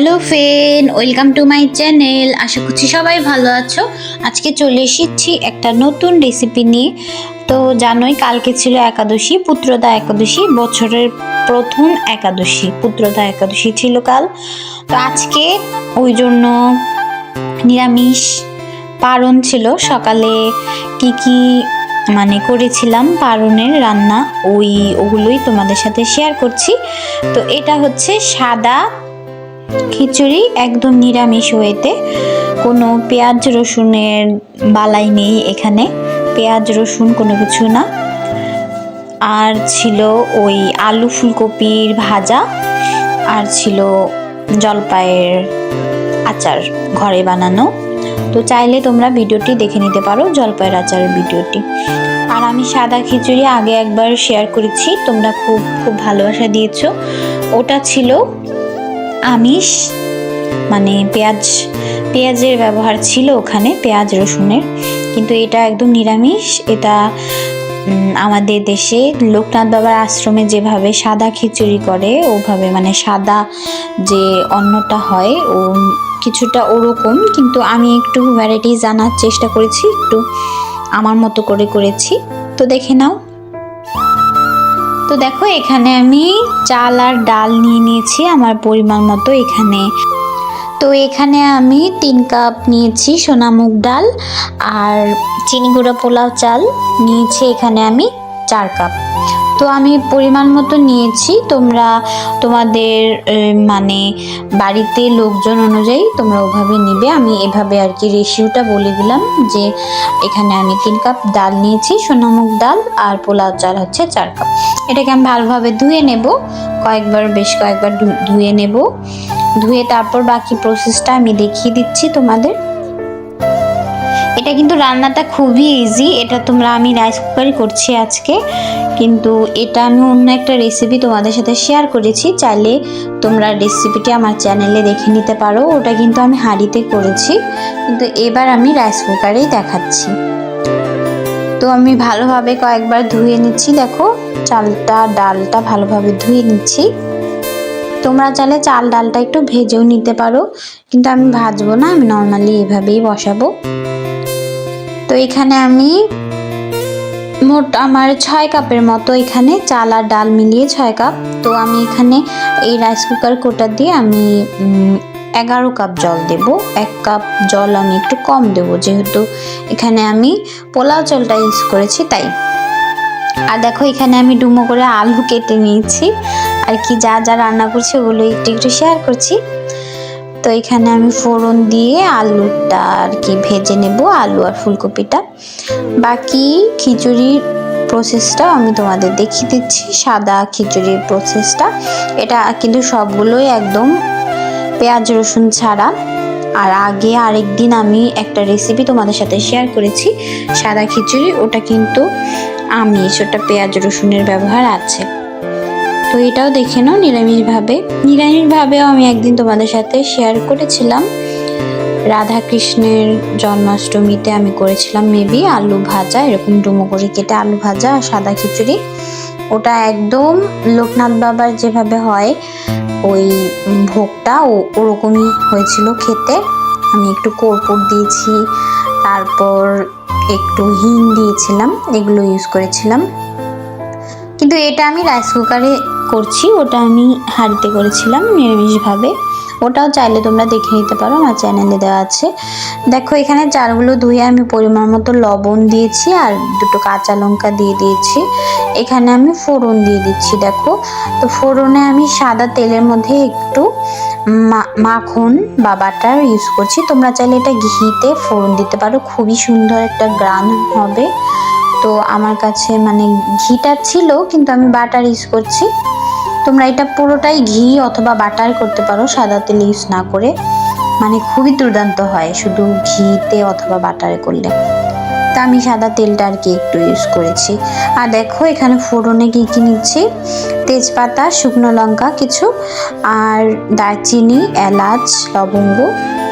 Hello friend, welcome to my channel. আশা করছি সবাই ভালো আছো। আজকে চলে এসেছি একটা নতুন রেসিপি নিয়ে। তো জানোই, কালকে ছিল একাদশী, পুত্রদা একাদশী, বছরের প্রথম একাদশী, পুত্রদা একাদশী ছিল কাল। তো আজকে ওই জন্য নিরামিষ পারণ ছিল। সকালে কি কি মানে করেছিলাম, পারণের রান্না, ওই ওগুলোই তোমাদের সাথে শেয়ার করছি। তো এটা হচ্ছে সাদা খিচুড়ি একদম নিরামিষ ওয়েতে কোনো পেঁয়াজ রসুনের বালাই নেই এখানে। পেঁয়াজ রসুন কোনো কিছু না। আর ছিল ওই আলু ফুলকপির ভাজা। আর ছিল জলপাইয়ের আচার ঘরে বানানো। তো চাইলে তোমরা ভিডিওটি দেখে নিতে পারো জলপাইয়ের আচারের ভিডিওটি। আর আমি সাদা খিচুড়ি আগে একবার শেয়ার করেছি। তোমরা খুব খুব ভালোবাসা দিয়েছ। ওটা ছিল আমিষ মানে পেঁয়াজ, পেঁয়াজের ব্যবহার ছিল ওখানে, পেঁয়াজ, রসুনের। কিন্তু এটা একদম নিরামিষ, এটা আমাদের দেশে লোকনাথ বাবার আশ্রমে যেভাবে সাদা খিচুড়ি করে, ওভাবে মানে সাদা যে অন্নটা হয়, ও কিছুটা ওরকম, কিন্তু আমি একটু ভ্যারাইটি জানার চেষ্টা করেছি, একটু আমার মতো করে করেছি। তো দেখে নাও। তো দেখো, এখানে আমি চাল আর ডাল নিয়ে নিয়েছি আমার পরিমাণ মতো এখানে। তো এখানে আমি তিন কাপ নিয়েছি সোনামুগ ডাল আর চিনি গুঁড়া পোলাও চাল। নিয়েছি এখানে আমি চার কাপ। তো আমি পরিমাণ মতো নিয়েছি, তোমরা তোমাদের মানে বাড়িতে লোকজন অনুযায়ী তোমরা ওভাবে নিবে। আমি এভাবে আর কি রেশিওটা বলে দিলাম যে এখানে আমি তিন কাপ ডাল নিয়েছি সোনামুগ ডাল আর পোলাও চাল হচ্ছে চার কাপ। এটাকে আমি ভালোভাবে ধুয়ে নেব। কয়েকবার, বেশ কয়েকবার ধুয়ে নেব। ধুয়ে তারপর বাকি প্রসেসটা আমি দেখিয়ে দিচ্ছি তোমাদের। এটা কিন্তু রান্নাটা খুবই ইজি এটা তোমরা, আমি রাইস কুকারই করছি আজকে। কিন্তু এটা আমি অন্য একটা রেসিপি তোমাদের সাথে শেয়ার করেছি। চাইলে তোমরা রেসিপিটি আমার চ্যানেলে দেখে নিতে পারো। ওটা কিন্তু আমি হাঁড়িতে করেছি। কিন্তু এবার আমি রাইস কুকারেই দেখাচ্ছি। তো আমি ভালোভাবে কয়েকবার ধুয়ে নিচ্ছি, দেখো। চালটা, ডালটা ভালোভাবে ধুয়ে নিচ্ছি। তোমরা চাইলে চাল ডালটা একটু ভেজেও নিতে পারো, কিন্তু আমি ভাজবো না, আমি নর্মালি এভাবেই বসাবো। তো এখানে আমি মোট আমার ছয় কাপের মতো এখানে চাল আর ডাল মিলিয়ে ছয় কাপ। তো আমি এখানে এই রাইস কুকার কোটা দিয়ে আমি এগারো কাপ জল দেব, এক কাপ জল আমি একটু কম দেব, যেহেতু এখানে আমি পোলাও জলটা ইউজ করেছি তাই। আর দেখো, এখানে আমি ডুমো করে আলু কেটে নিয়েছি, আর কি যা যা রান্না করছি ওগুলো একটু একটু শেয়ার করছি। তো এখানে আমি ফোড়ন দিয়ে আলুটা আর কি ভেজে নেব, আলু আর ফুলকপিটা। বাকি খিচুড়ির প্রসেসটাও আমি তোমাদের দেখিয়ে দিচ্ছি, সাদা খিচুড়ির প্রসেসটা এটা কিন্তু সবগুলোই একদম পেঁয়াজ, রসুন ছাড়া। আর আগে আরেকদিন আমি একটা রেসিপি তোমাদের সাথে শেয়ার করেছি, সাদা খিচুড়ি। ওটা কিন্তু আমিষ ওটা পেঁয়াজ, রসুনের ব্যবহার আছে। তো এটাও দেখে নাও নিরামিষভাবে। নিরামিষভাবেও আমি একদিন তোমাদের সাথে শেয়ার করেছিলাম। রাধা কৃষ্ণের জন্মাষ্টমীতে আমি করেছিলাম মেবি আলু ভাজা, এরকম ডুমো করে কেটে আলু ভাজা আর সাদা খিচুড়ি। ওটা একদম লোকনাথ বাবার যেভাবে হয়, ওই ভোগটা ওরকমই হয়েছিল খেতে। আমি একটু কর্পূর দিয়েছি, তারপর একটু হিং দিয়েছিলাম, এগুলো ইউজ করেছিলাম। কিন্তু এটা আমি রাইস কুকারে করছি, ওটা আমি হাঁড়িতে করেছিলাম, নিরামিষভাবে। ওটাও চাইলে তোমরা দেখে নিতে পারো, আমার চ্যানেলে দেওয়া আছে। দেখো, এখানে চালগুলো ধুয়ে আমি পরিমাণ মতো লবণ দিয়েছি আর দুটো কাঁচা লঙ্কা দিয়ে দিয়েছি। এখানে আমি ফোড়ন দিয়ে দিচ্ছি, দেখো। তো ফোড়নে আমি সাদা তেলের মধ্যে একটু মাখন বা বাটার ইউজ করছি। তোমরা চাইলে এটা ঘিতে ফোড়ন দিতে পারো, খুবই সুন্দর একটা গ্রান হবে। তো আমার কাছে মানে ঘিটা ছিল, কিন্তু আমি বাটার ইউজ করছি। তোমরা এটা পুরোটাই ঘি অথবা বাটার করতে পারো, সাদা তেল ইউজ না করে। মানে খুবই দুর্দান্ত হয় শুধু ঘিতে অথবা বাটারে করলে। তা আমি সাদা তেলটা আর কি একটু ইউজ করেছি। আর দেখো, এখানে ফোড়নে কি কি নিচ্ছি? তেজপাতা, শুকনো লঙ্কা কিছু, আর দারচিনি, এলাচ, লবঙ্গ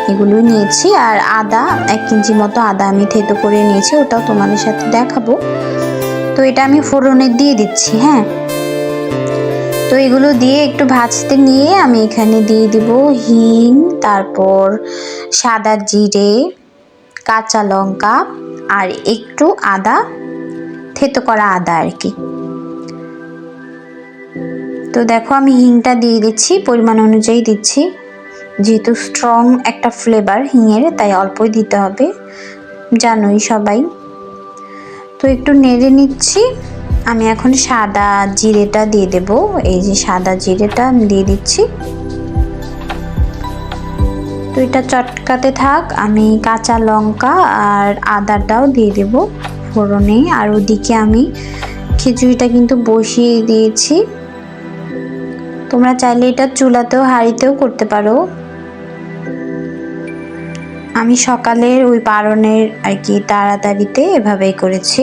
এগুলো নিয়েছি। আর আদা, এক ইঞ্চি মতো আদা আমি থেতো করে নিয়েছি, ওটাও তোমাদের সাথে দেখাবো। তো এটা আমি ফোড়নে দিয়ে দিচ্ছি হ্যাঁ? তো এগুলো দিয়ে একটু ভাজতে নিয়ে আমি এখানে দিয়ে দিব হিং, তারপর সাদা জিরে, কাঁচা লঙ্কা আর একটু আদা, থেতো করা আদা আর কি। তো দেখো আমি হিংটা দিয়ে দিচ্ছি, পরিমাণ অনুযায়ী দিচ্ছি। যেহেতু স্ট্রং একটা ফ্লেভার হিঙের, তাই অল্পই দিতে হবে। জানোই সবাই। তো একটু নেড়ে নিচ্ছি। আমি এখন সাদা জিরেটা দিয়ে দেব। এই যে সাদা জিরেটা আমি দিয়ে দিচ্ছি। তো এটা চটকাতে থাক, আমি কাঁচা লঙ্কা আর আদাটাও দিয়ে দেব ফোড়নে। আর ওদিকে আমি খিচুড়িটা কিন্তু বসিয়ে দিয়েছি। তোমরা চাইলে এটা চুলাতেও, হাঁড়িতেও করতে পারো। আমি সকালের ওই পারনের আর কি তাড়াতাড়িতে এভাবেই করেছি।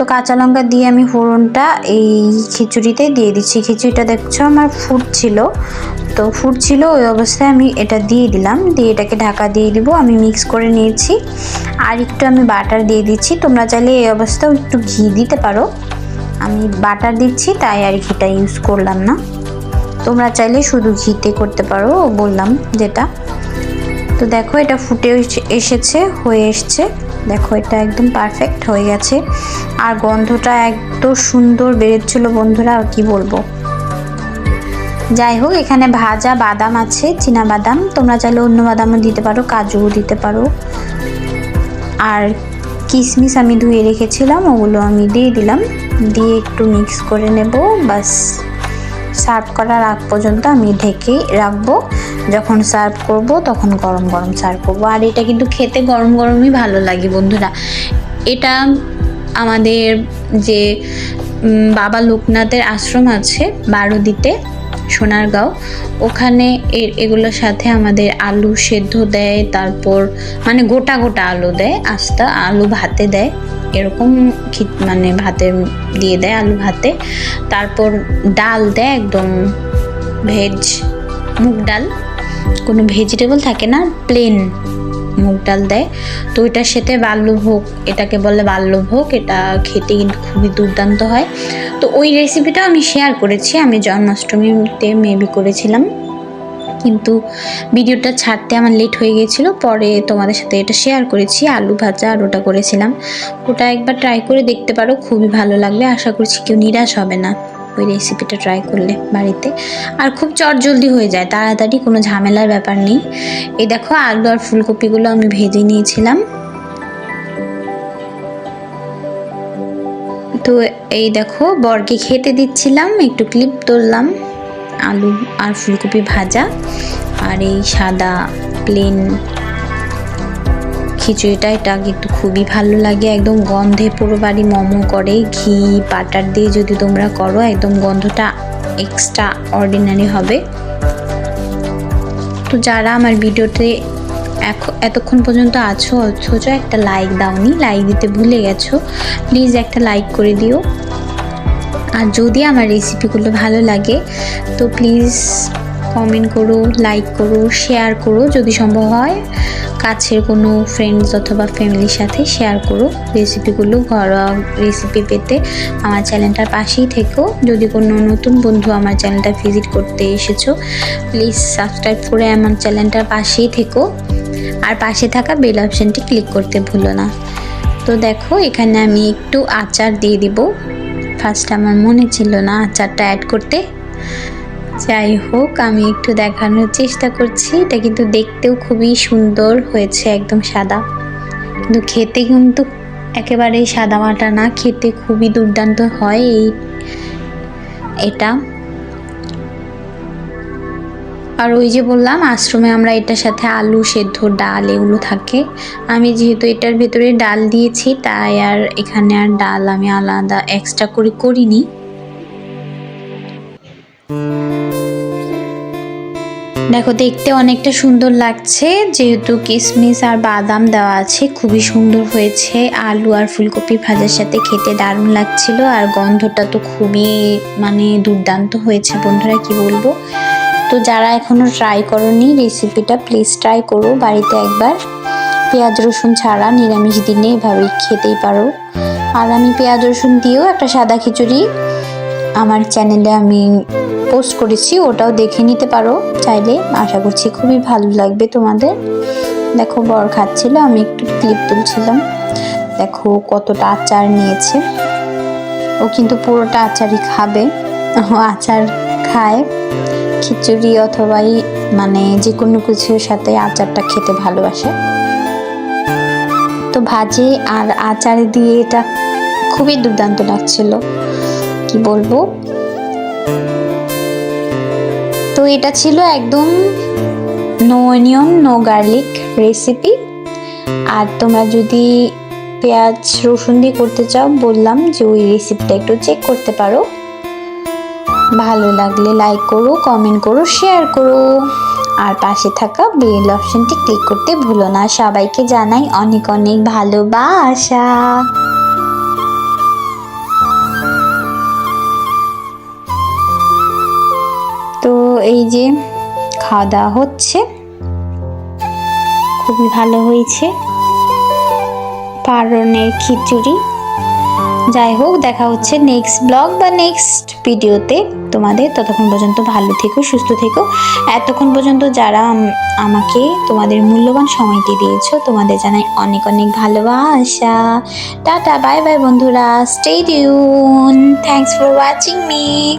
তো কাঁচা লঙ্কা দিয়ে আমি ফোড়নটা এই খিচুড়িতে দিয়ে দিচ্ছি। খিচুড়িটা দেখছ আমার ফুটছিল। তো ফুটছিল, ওই অবস্থায় আমি এটা দিয়ে দিলাম। দিয়ে এটাকে ঢাকা দিয়ে দিব, আমি মিক্স করে নিয়েছি। আর একটু আমি বাটার দিয়ে দিচ্ছি। তোমরা চাইলে এই অবস্থাও একটু ঘি দিতে পারো। আমি বাটার দিচ্ছি, তাই আর ঘিটা ইউজ করলাম না। তোমরা চাইলে শুধু ঘিতে করতে পারো, বললাম যেটা। তো দেখো, এটা ফুটে এসেছে, হয়ে এসছে। দেখো, এটা একদম পারফেক্ট হয়ে গেছে। আর গন্ধটা এত সুন্দর বেরোচ্ছিল বন্ধুরা, আর কি বলব। যাই হোক এখানে ভাজা বাদাম আছে, চীনা বাদাম। তোমরা চাইলে অন্য বাদামও দিতে পারো, কাজুও দিতে পারো। আর কিশমিশ আমি ধুয়ে রেখেছিলাম, ওগুলো আমি দিয়ে দিলাম। দিয়ে একটু মিক্স করে নেব বাস সার্ভ করার আগ পর্যন্ত আমি ঢেকে রাখব। যখন সার্ভ করব, তখন গরম গরম সার্ভ করব। আর এটা কিন্তু খেতে গরম গরমই ভালো লাগে বন্ধুরা। এটা আমাদের যে বাবা লোকনাথের আশ্রম আছে বারোদিতে। সোনারগাঁও। ওখানে এর এগুলোর সাথে আমাদের আলু সেদ্ধ দেয়, তারপর মানে গোটা গোটা আলু দেয়, আস্তা, আলু ভাতে দেয়, এরকম মানে ভাতে দিয়ে দেয় আলু ভাতে। তারপর ডাল দেয় একদম ভেজ, মুগ ডাল। কোনো ভেজিটেবল থাকে না প্লেন মুগ ডাল দেয়। তো ওইটার সাথে বাল্যভোগ, এটাকে বলে বাল্যভোগ, এটা খেতে কিন্তু খুবই দুর্দান্ত হয়। তো ওই রেসিপিটাও আমি শেয়ার করেছি, আমি জন্মাষ্টমীতে মেবি করেছিলাম। কিন্তু ভিডিওটা ছাড়তে আমার লেট হয়ে গিয়েছিল, পরে তোমাদের সাথে এটা শেয়ার করেছি, আলু ভাজা আর ওটা করেছিলাম। ওটা একবার ট্রাই করে দেখতে পারো, খুবই ভালো লাগবে, আশা করছি কেউ নিরাশ হবে না। ওই রেসিপিটা ট্রাই করলে বাড়িতে। আর খুব চটজলদি হয়ে যায়, তাড়াতাড়ি, কোনো ঝামেলার ব্যাপার নেই। এই দেখো, আলু আর ফুলকপিগুলো আমি ভেজে নিয়েছিলাম। তো এই দেখো, বরকে খেতে দিচ্ছিলাম, একটু ক্লিপ তুললাম, আলু আর ফুলকপি ভাজা। আর এই সাদা প্লেন খিচুড়িটা এটা কিন্তু খুবই ভালো লাগে। একদম গন্ধে পুরো বাড়ি মোমো করে। ঘি, বাটার দিয়ে যদি তোমরা করো, একদম গন্ধটা এক্সট্রা অর্ডিনারি হবে। তো যারা আমার ভিডিওতে এতক্ষণ পর্যন্ত আছো, অথচ একটা লাইক দাওনি লাইক দিতে ভুলে গেছো প্লিজ একটা লাইক করে দিও। আর যদি আমার রেসিপিগুলো ভালো লাগে, তো প্লিজ কমেন্ট করো লাইক করো শেয়ার করো যদি সম্ভব হয়। কাছের কোনো ফ্রেন্ডস অথবা ফ্যামিলির সাথে শেয়ার করো। রেসিপিগুলো ঘরোয়া রেসিপি পেতে আমার চ্যানেলটার পাশেই থেকো। যদি কোনো নতুন বন্ধু আমার চ্যানেলটা ভিজিট করতে এসেছ প্লিজ সাবস্ক্রাইব করে আমার চ্যানেলটার পাশেই থেকো। আর পাশে থাকা বেল অপশানটি ক্লিক করতে ভুলো না। তো দেখো, এখানে আমি একটু আচার দিয়ে দিব। ফার্স্ট আমার মনে ছিল না আচারটা অ্যাড করতে। যাই হোক, আমি একটু দেখানোর চেষ্টা করছি। এটা কিন্তু দেখতেও খুবই সুন্দর হয়েছে, একদম সাদা। কিন্তু খেতে কিন্তু একেবারেই সাদা মাটা না, খেতে খুবই দুর্দান্ত হয় এই এটা। আর ওই যে বললাম, আশ্রমে আমরা এটার সাথে আলু সেদ্ধ, ডাল এগুলো থাকে। আমি যেহেতু এটার ভেতরে ডাল দিয়েছি, তাই আর এখানে আর ডাল আমি আলাদা এক্সট্রা করে করিনি। দেখো, দেখতে অনেকটা সুন্দর লাগছে। যেহেতু কিশমিশ আর বাদাম দেওয়া আছে, খুবই সুন্দর হয়েছে। আলু আর ফুলকপি ভাজার সাথে খেতে দারুণ লাগছিল। আর গন্ধটা তো খুবই মানে দুর্দান্ত হয়েছে। বন্ধুরা, কি বলব? তো যারা এখনও ট্রাই করনি রেসিপিটা প্লিজ ট্রাই করো বাড়িতে একবার। পেঁয়াজ, রসুন ছাড়া নিরামিষ দিনে এভাবে খেতেই পারো। আর আমি পেঁয়াজ, রসুন দিয়েও একটা সাদা খিচুড়ি আমার চ্যানেলে আমি পোস্ট করেছি, ওটাও দেখে নিতে পারো চাইলে। আশা করছি খুবই ভালো লাগবে তোমাদের। দেখো, বর খাচ্ছিল, আমি একটু ক্লিপ তুলছিলাম। দেখো, কতটা আচার নিয়েছে। ও কিন্তু পুরোটা আচারই খাবে। ও আচার খায়। খিচুড়ি অথবা এই মানে যে কোনো কিছুর সাথে আচারটা খেতে ভালোবাসে। তো ভাজি আর আচার দিয়ে এটা খুবই দুর্দান্ত লাগছিল। কি বলব? এটা ছিল একদম no onion no garlic recipe আর তোমরা যদি পেঁয়াজ, রসুন দিয়ে করতে চাও, বললাম যে ওই রেসিপিটা একটু চেক করতে পারো। ভালো লাগলে লাইক করো কমেন্ট করো শেয়ার করো। আর পাশে থাকা বেল অপশনটি ক্লিক করতে ভুলো না। সবাইকে জানাই অনেক অনেক ভালোবাসা। এই যে খাওয়া দাওয়া হচ্ছে। খুবই ভালো হয়েছে। পারনের খিচুড়ি। যাই হোক, দেখা হচ্ছে নেক্সট ব্লগ বা নেক্সট ভিডিওতে তোমাদের ততক্ষণ পর্যন্ত ভালো থেকো, সুস্থ থেকো। এতক্ষণ পর্যন্ত যারা আমাকে তোমাদের মূল্যবান সময়টি দিয়েছ, তোমাদের জানাই অনেক অনেক ভালোবাসা। টাটা বাই বাই বন্ধুরা। Stay tune thanks for watching me